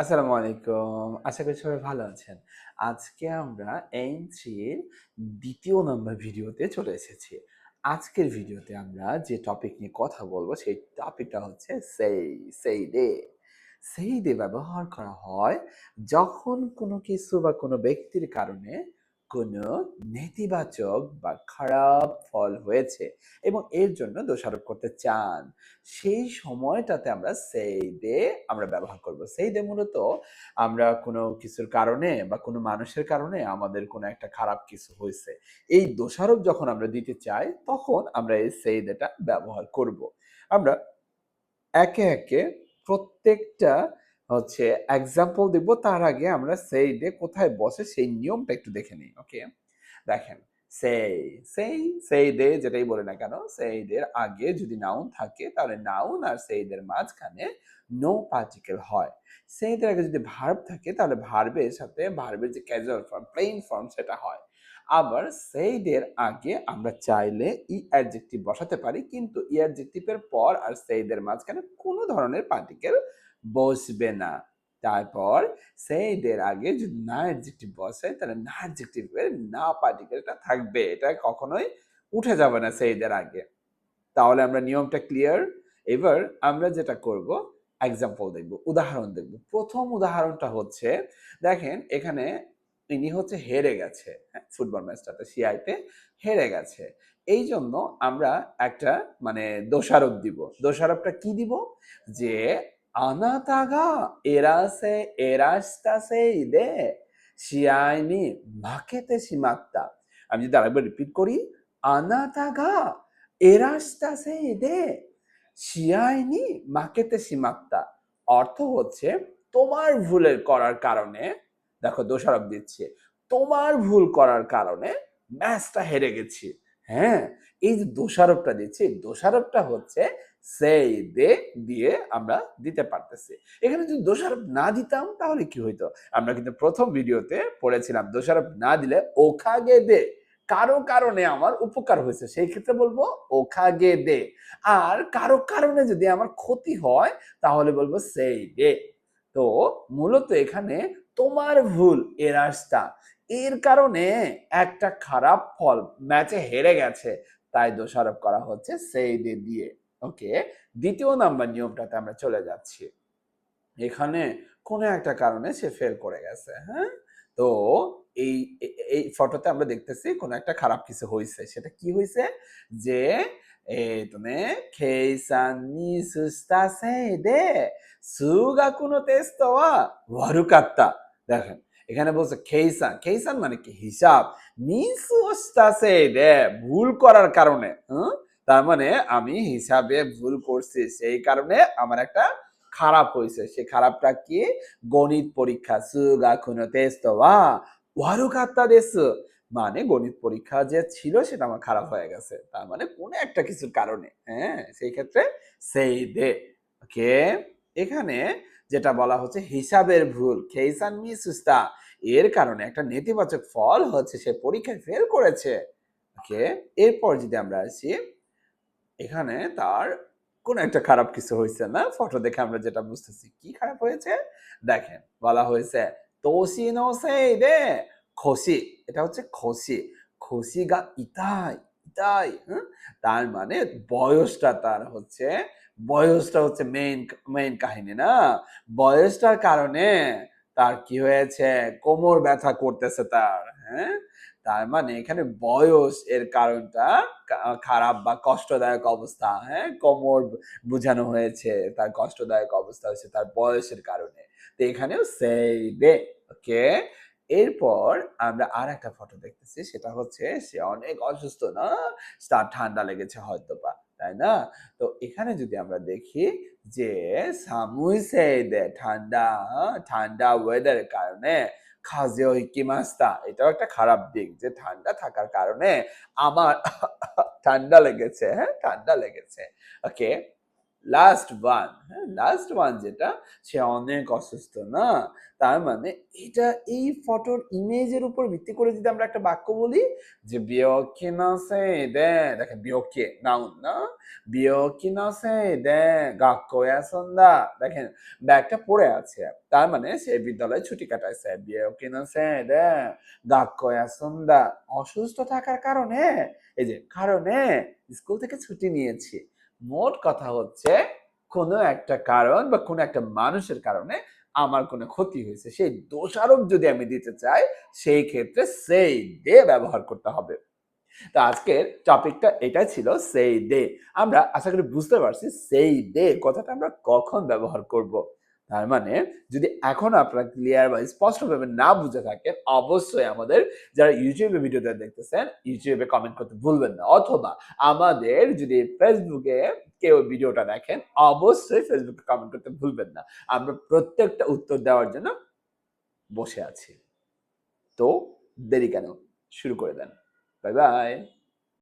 আসসালামু আলাইকুম। আশা করি সবাই ভালো আছেন। আজকে আমরা এন থ্রির দ্বিতীয় নম্বর ভিডিওতে চলে এসেছি। আজকের ভিডিওতে আমরা যে টপিক নিয়ে কথা বলব, সেই টপিকটা হচ্ছে সেই সেই দে সেই দে ব্যবহার করা হয় যখন কোনো কিছু বা কোনো ব্যক্তির কারণে কোনো নেতিবাচক বা খারাপ ফল হয়েছে এবং এর জন্য দোষারোপ করতে চান, সেই সময়টাতে আমরা সেই ডে আমরা ব্যবহার করব। সেই ডে মূলত আমরা কোনো কিছুর কারণে বা কোনো মানুষের কারণে আমাদের কোনো একটা খারাপ কিছু হয়েছে। এই দোষারোপ যখন আমরা দিতে চাই, তখন আমরা এই সেই ডেটা ব্যবহার করব। আমরা একে একে প্রত্যেকটা হচ্ছে এক্সাম্পল দিব, তার আগে আমরা সেই ডে কোথায় বসে সেই নিয়মটা একটু দেখে নিই ওকে দেখেন সেই সেই সেই ডে যেটাই বলে না কেন সেই ডের আগে যদি নাউন থাকে, তাহলে নাউন আর সেই দের মাঝখানে নো পার্টিকেল হয়। সেই দের আগে যদি ভার্ব থাকে, তাহলে ভার্বের সাথে ভার্বের যে ক্যাজুয়াল ফর্ম প্লেন ফর্ম সেটা হয়। আবার সেই ডের আগে আমরা চাইলে ই অ্যাডজেক্টিভ বসাতে পারি, কিন্তু ই অ্যাডজেক্টিভের পর আর সেই দের মাঝখানে কোনো ধরনের পার্টিকেল বসবে না। তারপর সেই দের আগে যদি না অ্যাডজেক্টিভ বসে তাহলে না অ্যাডজেক্টিভের না পার্টিকেলটা থাকবে। এটা কখনোই উঠে যাবে না সেই দের আগে। তাহলে আমরা নিয়মটা ক্লিয়ার এবার আমরা যেটা করব এক্সাম্পল দেখব, উদাহরণ দেখব। প্রথম উদাহরণটা হচ্ছে, দেখেন এখানে ইনি হচ্ছে হেরে গেছে ফুটবল ম্যাচটাতে সিআইতে হেরে গেছে। এই জন্য আমরা একটা মানে দোষারোপ দিব। দোষারোপটা কি দিব? যে আনাতাগা এরাসে এরাস্তাসে দে শিয়াইনি মাকেতে সীমাত্তা আমি যদি আরেকবার রিপিট করি আনাতাগা এরাস্তাসে দে শিয়াইনি মাকেতে সীমাত্তা অর্থ হচ্ছে তোমার ভুলের করার কারণে দেখো দোষারোপ দিচ্ছে তোমার ভুল করার কারণে ম্যাচটা হেরে গেছি হ্যাঁ এই যে দোষারোপটা দিচ্ছি দোষারোপটা হচ্ছে সেই দে দিয়ে আমরা দিতে পারতেছি। এখানে যদি দোষারোপ না দিতাম, তাহলে কি হইতো? আমরা কিন্তু প্রথম ভিডিওতে পড়েছিলাম, দোষারোপ না দিলে ওখাগে দে। কারও কারণে আমার উপকার হয়েছে, সেই ক্ষেত্রে বলব ওখাগে দে। আর কারও কারণে যদি আমার ক্ষতি হয়, তাহলে বলব সেই দে তো মূলত এখানে তোমার ভুল এর রাস্তা এর কারণে একটা খারাপ ফল ম্যাচে হেরে গেছে, তাই দোষারোপ করা হচ্ছে সেই দে দিয়ে। ওকে দ্বিতীয় নাম্বার নিয়মটাতে আমরা চলে যাচ্ছি। এখানে কোনো একটা কারণে সে ফেল করে গেছে হ্যাঁ? তো এই এই ফটোতে আমরা দেখতেছি কোনো একটা খারাপ কিছু হয়েছে সেটা কি হয়েছে যে এ তুমি কেইসান নি সুস্তাসে দে সুগাকু নো টেস্ট ওয়া ওয়ারুকাত্তা। দেখেন, এখানে বলছে কেইসান কেইসান মানে কি? হিসাব। নিসুস্তাসে দে ভুল করার কারণে, হুম? তার মানে আমি হিসাবে ভুল করছি। সেই কারণে আমার একটা খারাপ হয়েছে। সে খারাপটা কি? গণিত পরীক্ষা। সুগা মানে গণিত পরীক্ষা যে ছিল সেটা আমার খারাপ হয়ে গেছে। তার মানে কোনো একটা কিছুর কারণে। হ্যাঁ সেই ক্ষেত্রে সেই দে। ওকে? এখানে যেটা বলা হচ্ছে হিসাবের ভুল। খেইসান মি সুস্তা। এর কারণে একটা নেতিবাচক ফল হচ্ছে সে পরীক্ষায় ফেল করেছে। ওকে? এরপর যদি আমরা আসি এখানে তার কোন একটা খারাপ কিছু হয়েছে না? ফটো দেখে আমরা যেটা বুঝতেছি, কি খারাপ হয়েছে? দেখেন, বলা হয়েছে তোষি নো সেই দে খুশি এটা হচ্ছে খসি। খসি গা ইতাই ইতাই? তার মানে বয়সটা তার হচ্ছে, বয়সটা হচ্ছে মেইন মেইন কাহিনী না? বয়সটার কারণে তার কি হয়েছে? কোমর ব্যথা করতেছে তার হ্যাঁ? তার মানে এখানে বয়স এর কারণটা খারাপ বা কষ্টদায়ক অবস্থা হ্যাঁ? কোমর বোঝানো হয়েছে, তার কষ্টদায়ক অবস্থা হয়েছে, তার বয়সের কারণে। তো এখানেও সেই দে ওকে? এরপর আমরা আর একটা ফটো দেখতেছি, সেটা হচ্ছে সে অনেক অসুস্থ না? তার ঠান্ডা লেগেছে হয়তো বা, তাই না? তো এখানে যদি আমরা দেখি যে সামুই সেই দে ঠান্ডা ঠান্ডা ওয়েদারের কারণে খাজে ইকিমাস্তা। এটাও একটা খারাপ দিক যে ঠান্ডা থাকার কারণে আমার ঠান্ডা লেগেছে হ্যাঁ ঠান্ডা লেগেছে। ওকে লাস্ট ওয়ান হ্যাঁ লাস্ট ওয়ান যেটা, সে অনেক অসুস্থ, না? তার মানে এটা এই ফটোর ইমেজের উপর ভিত্তি করে যদি আমরা একটা বাক্য বলি যে না সে বিয়কি নাউন না? না সে সন্ধ্যা, দেখেন, ব্যাগটা পড়ে আছে। তার মানে সে বিদ্যালয়ে ছুটি কাটাইছে। বিয়কি না সে দে গাক্কয়া সন্ধ্যা। অসুস্থ থাকার কারণে, এই যে, কারণে, স্কুল থেকে ছুটি নিয়েছি। মোট কথা হচ্ছে, কোনো একটা কারণ বা কোনো একটা মানুষের কারণে আমার কোনো ক্ষতি হয়েছে। সেই দোষারোপ যদি আমি দিতে চাই, সেই ক্ষেত্রে সেই দে ব্যবহার করতে হবে। তো আজকের টপিকটা এটা ছিল, সেই দে। আমরা আশা করি বুঝতে পারছি, সেই দে কথাটা আমরা কখন ব্যবহার করব। তার মানে যদি এখন আপনারা ক্লিয়ার বা স্পষ্টভাবে না বুঝে থাকেন, অবশ্যই আমাদের যারা ইউটিউবে ভিডিওটা দেখতেছেন ইউটিউবে কমেন্ট করতে ভুলবেন না। অথবা আমাদের যদি ফেসবুকে কেউ ভিডিওটা দেখেন, অবশ্যই ফেসবুকে কমেন্ট করতে ভুলবেন না। আমরা প্রত্যেকটা উত্তর দেওয়ার জন্য বসে আছি। তো দেরি কেন? শুরু করে দেন। Bye bye